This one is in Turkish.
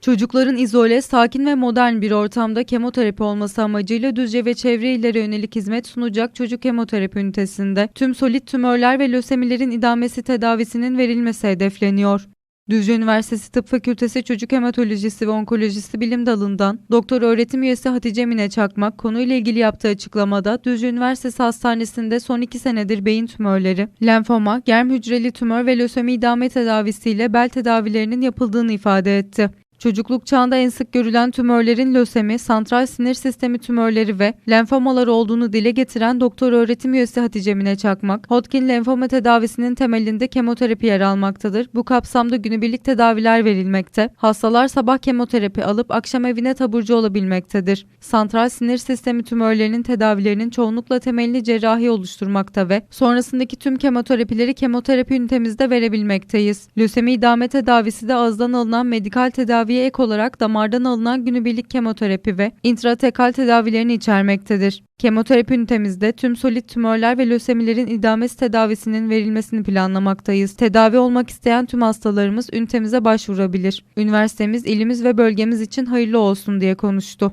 Çocukların izole, sakin ve modern bir ortamda kemoterapi olması amacıyla Düzce ve çevre illere yönelik hizmet sunacak çocuk kemoterapi ünitesinde tüm solit tümörler ve lösemilerin idamesi tedavisinin verilmesi hedefleniyor. Düzce Üniversitesi Tıp Fakültesi Çocuk Hematolojisi ve Onkolojisi Bilim Dalı'ndan Doktor Öğretim Üyesi Hatice Mine Çakmak konuyla ilgili yaptığı açıklamada Düzce Üniversitesi Hastanesi'nde son iki senedir beyin tümörleri, lenfoma, germ hücreli tümör ve lösemi idame tedavisiyle bel tedavilerinin yapıldığını ifade etti. Çocukluk çağında en sık görülen tümörlerin lösemi, santral sinir sistemi tümörleri ve lenfomalar olduğunu dile getiren doktor öğretim üyesi Hatice Mine Çakmak, Hodgkin lenfoma tedavisinin temelinde kemoterapi yer almaktadır. Bu kapsamda günübirlik tedaviler verilmekte. Hastalar sabah kemoterapi alıp akşam evine taburcu olabilmektedir. Santral sinir sistemi tümörlerinin tedavilerinin çoğunlukla temelini cerrahi oluşturmakta ve sonrasındaki tüm kemoterapileri kemoterapi ünitemizde verebilmekteyiz. Lösemi idame tedavisi de ağızdan alınan medikal tedaviye ek olarak damardan alınan günübirlik kemoterapi ve intratekal tedavilerini içermektedir. Kemoterapi ünitemizde tüm solit tümörler ve lösemilerin idamesi tedavisinin verilmesini planlamaktayız. Tedavi olmak isteyen tüm hastalarımız ünitemize başvurabilir. Üniversitemiz ilimiz ve bölgemiz için hayırlı olsun diye konuştu.